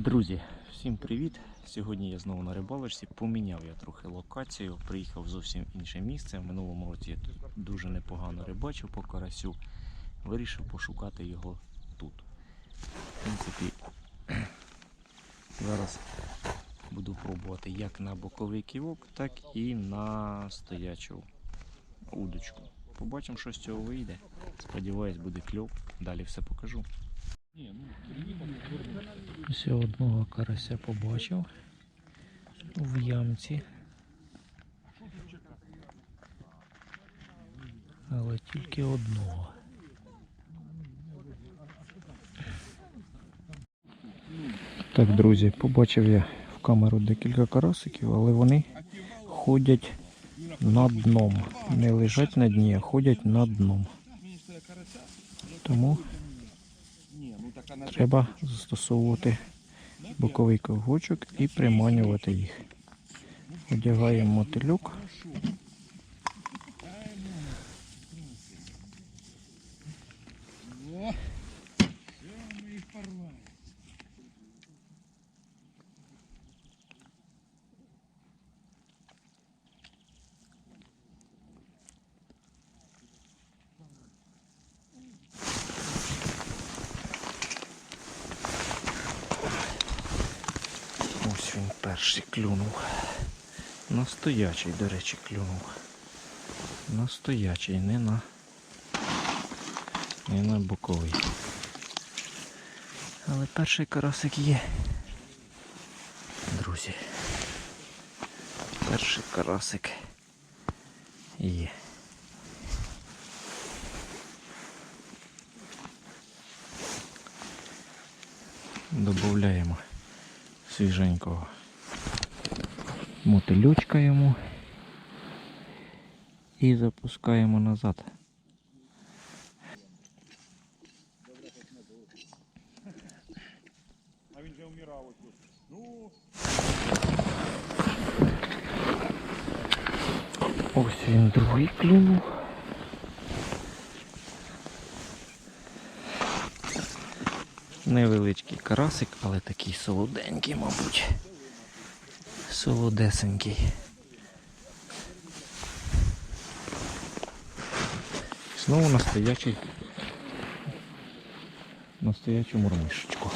Друзі, всім привіт! Сьогодні я знову на рибалочці. Поміняв я трохи локацію, приїхав в зовсім інше місце. В минулому році я тут дуже непогано рибачив по карасю. Вирішив пошукати його тут. В принципі, зараз буду пробувати як на боковий ківок, так і на стоячу удочку. Побачимо, що з цього вийде. Сподіваюсь, буде кльов. Далі все покажу. Ось одного карася побачив в ямці. Але тільки одного. Так, друзі, побачив я в камеру декілька карасиків, але вони ходять над дном. Не лежать на дні, а ходять над дном. Тому треба застосовувати боковий ковгучок і приманювати їх. Одягаємо мотилюк. Ось він перший клюнув. Настоячий, до речі, клюнув. Настоячий, не на не на боковий. Але перший карасик є. Друзі. Перший карасик є. Добавляємо свіженького мотилючка йому і запускаємо назад. А він же вмирав ось. Ну, Ось він другий клюнув. Невеличкий карасик, але такий солоденький, мабуть. Солодесенький. Знову настоячий. Настоячу мурмишечку.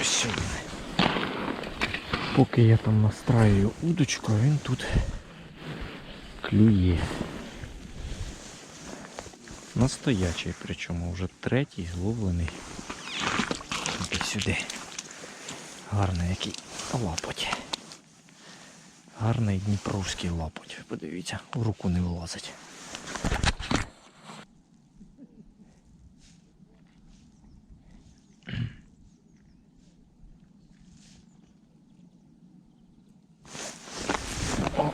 Ось сюди. Поки я там настраюю удочку, він тут клює. Настоячий, причому вже третій зловлений. Іди сюди. Гарний який лапоть. Гарний дніпровський лапоть. Подивіться, в руку не влазить.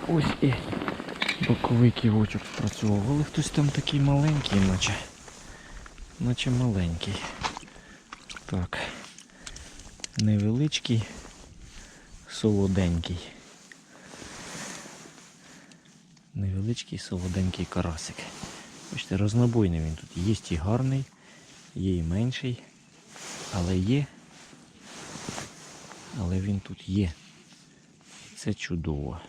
Ось і боковий ківочок спрацював. Але хтось там такий маленький, наче. Наче маленький. Так. Невеличкий, солоденький. Невеличкий солоденький карасик. Бачите, рознобойний він тут. Є і гарний, є і менший, але є. Але він тут є. Це чудово.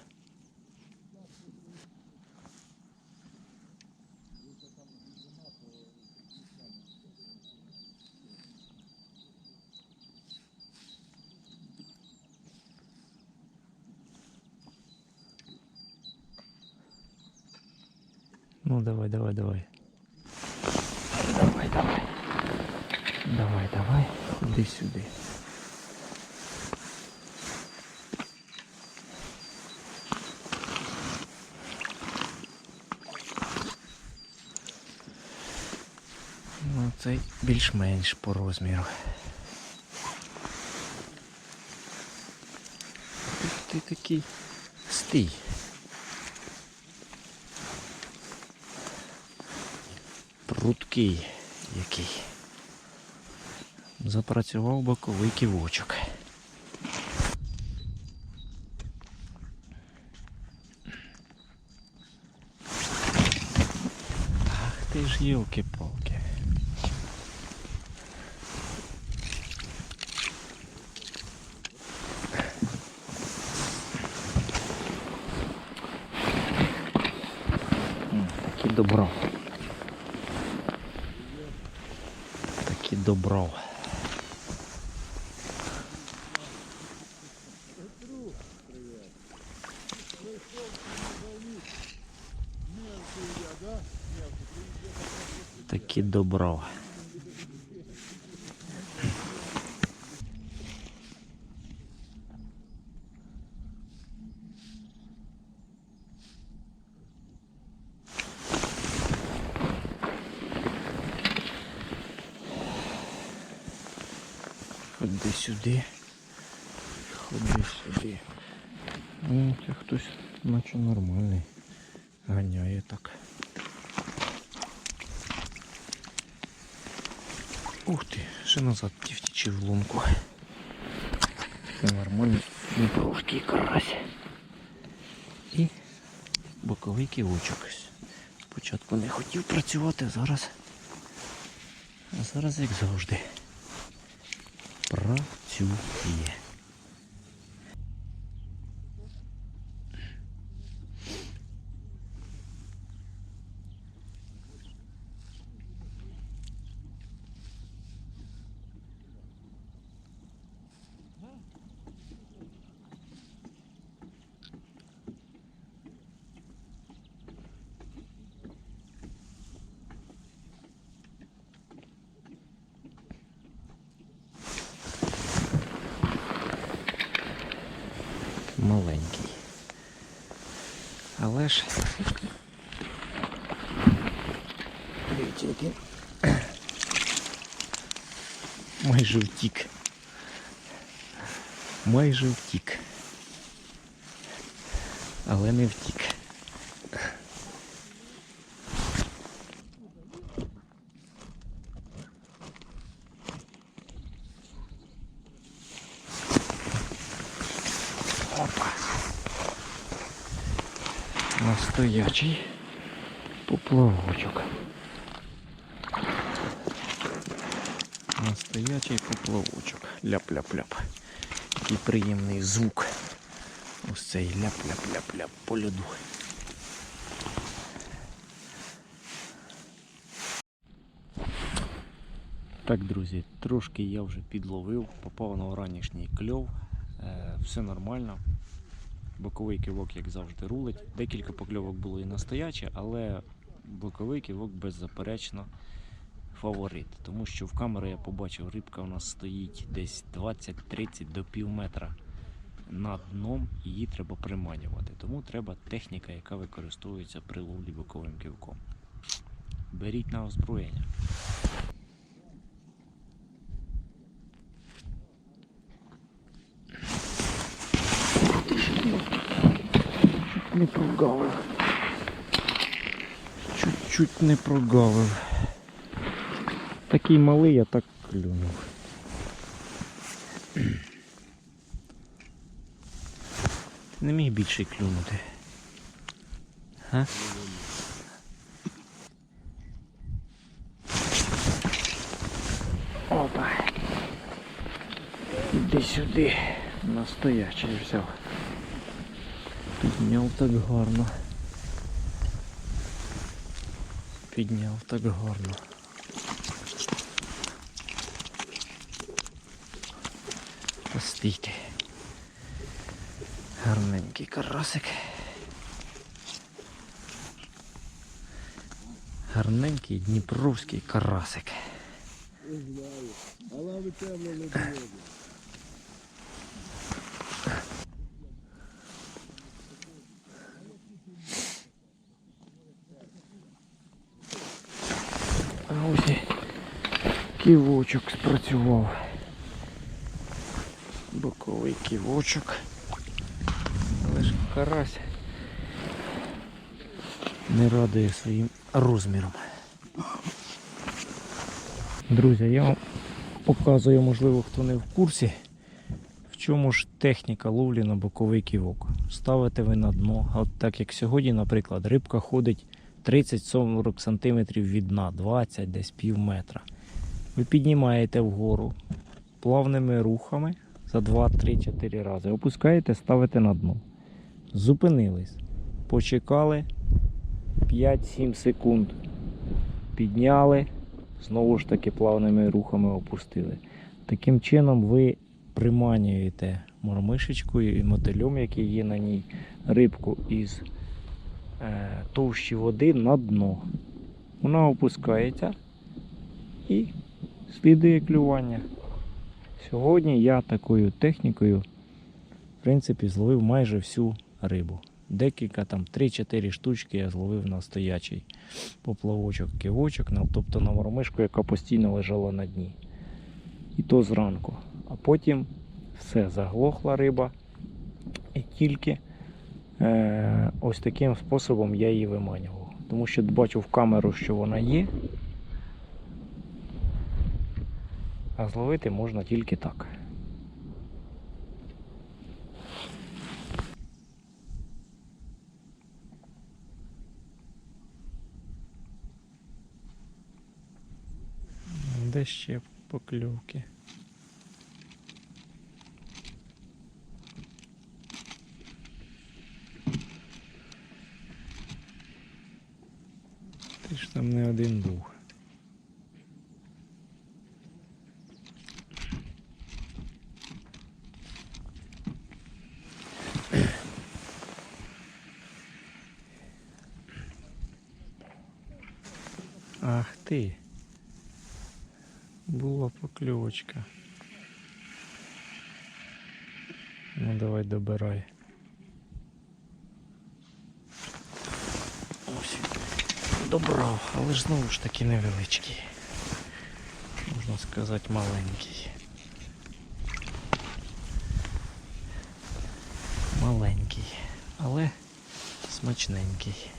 Ну давай, давай, давай. Давай, давай. Давай, давай. Іди сюди. Ну, цей більш-менш по розміру. Ти, такий стій. Прудкий який. Запрацював боковий ківочок. Ах ти ж йолки-палки. М, Такі добро. Такі добро. Такі добро. Ходи сюди. Ходи сюди. Ну, це хтось наче нормальний. Ганяє так. Ух ти, ще назад ті втічі в лунку. Нормальний дніпровський карась. І боковий ківочок. Спочатку не хотів працювати, а зараз. А зараз як завжди. Працює. Маленький. Але ж. Дивіться, який. Майже втік. Майже втік. Але не втік. Опа. Настоячий поплавочок. Настоячий поплавочок. Ляп-ляп-ляп. Який приємний звук. Ось цей ляп-ляп-ляп-ляп по льоду. Так, друзі, трошки я вже підловив, попав на оранішній кльов. Е, все нормально. Боковий кивок, як завжди, рулить. Декілька покльовок було і настоячі, але боковий кивок беззаперечно фаворит. Тому що в камері я побачив, рибка у нас стоїть десь 20-30 до пів метра над дном, і її треба приманювати. Тому треба техніка, яка використовується при ловлі боковим кивком. Беріть на озброєння. Не прогавив. Чуть-чуть не прогавив. Такий малий, я так клюнув. Не міг більше клюнути. Га? Опа. Іди сюди. Настоячий взяв. Підняв так гарно. Підняв так гарно. Постійте. Гарненький карасик. Гарненький дніпровський карасик. Але ви темно не було. А ось і ківочок спрацював. Боковий ківочок. Але ж карась не радує своїм розміром. Друзі, я вам показую, можливо, хто не в курсі. В чому ж техніка ловлі на боковий ківок? Ставите ви на дно. От так як сьогодні, наприклад, рибка ходить 30-40 см від дна, 20 десь пів метра. Ви піднімаєте вгору плавними рухами за 2-3-4 рази. Опускаєте, ставите на дно. Зупинились. Почекали 5-7 секунд. Підняли, знову ж таки плавними рухами опустили. Таким чином ви приманюєте мормишечкою і мотилем, який є на ній, рибку із е, товщі води на дно. Вона опускається і слідує клювання. Сьогодні я такою технікою, в принципі, зловив майже всю рибу. Декілька там 3-4 штучки я зловив на стоячий поплавочок, кивочок, тобто на мормишку, яка постійно лежала на дні. І то зранку. А потім все, заглохла риба. І тільки е, ось таким способом я її виманював. Тому що бачу в камеру, що вона є. А зловити можна тільки так. Де ще покльовки? Ти ж там не один був. Ах ти. Була покльовочка. Ну давай добирай. Ось. Добрав, але ж знову ж таки невеличкий. Можна сказати маленький. Маленький, але смачненький.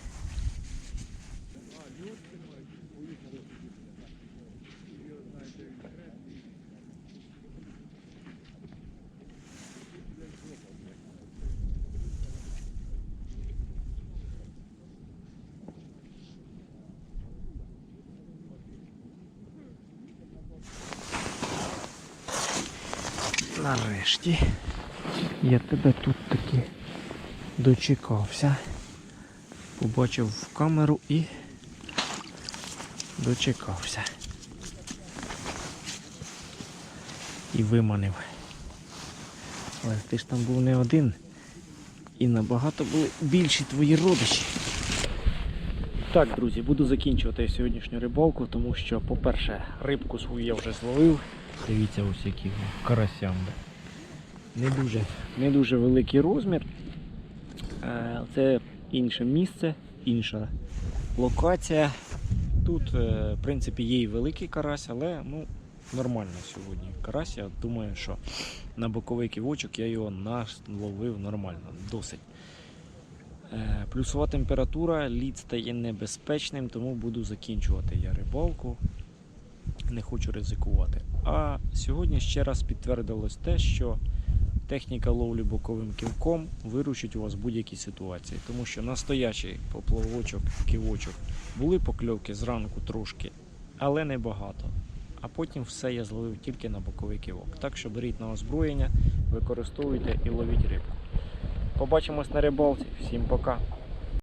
Нарешті я тебе тут таки дочекався. Побачив в камеру і дочекався. І виманив. Але ти ж там був не один. І набагато були більші твої родичі. Так, друзі, буду закінчувати сьогоднішню рибалку, тому що, по-перше, рибку свою я вже зловив. Дивіться, ось які карасям. Не дуже, не дуже великий розмір. Е, Це інше місце, інша локація. Тут, е, в принципі, є і великий карась, але ну, нормально сьогодні. Карась, я думаю, що на боковий ківочок я його наловив нормально, досить. Е, Плюсова температура, лід стає небезпечним, тому буду закінчувати я рибалку. Не хочу ризикувати. А сьогодні ще раз підтвердилось те, що техніка ловлі боковим ківком виручить у вас в будь-якій ситуації. Тому що настоячий поплавочок, ківочок були покльовки зранку трошки, але не багато. А потім все я зловив тільки на боковий ківок. Так що беріть на озброєння, використовуйте і ловіть рибку. Побачимось на рибалці. Всім пока.